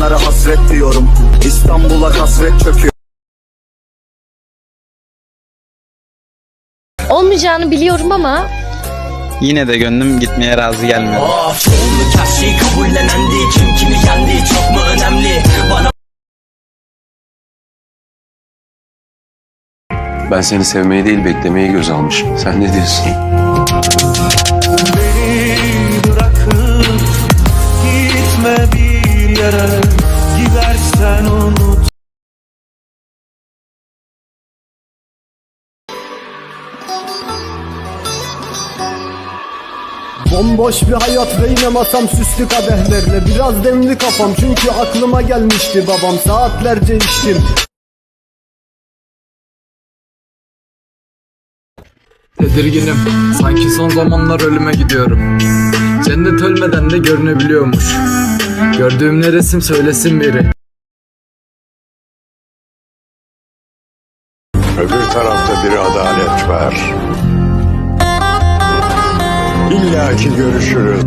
hasret diyorum İstanbul'a kasvet çöküyor Olmayacağını biliyorum ama Yine de gönlüm gitmeye razı gelmedi. Of çoğunluk her şeyi kabullenendi Kim kimi yendi çok mu önemli Bana Ben seni sevmeyi değil beklemeyi göz almışım. Sen ne diyorsun? Yere Gidersen unut Bomboş bir hayat ve yine masam süslü kadehlerle Biraz demli kafam çünkü aklıma gelmişti babam Saatlerce içtim Tedirginim. Sanki son zamanlar ölüme gidiyorum. Cennet ölmeden de görünebiliyormuş. Gördüğüm ne resim söylesin biri. Öbür tarafta bir adalet var. İlla ki görüşürüz.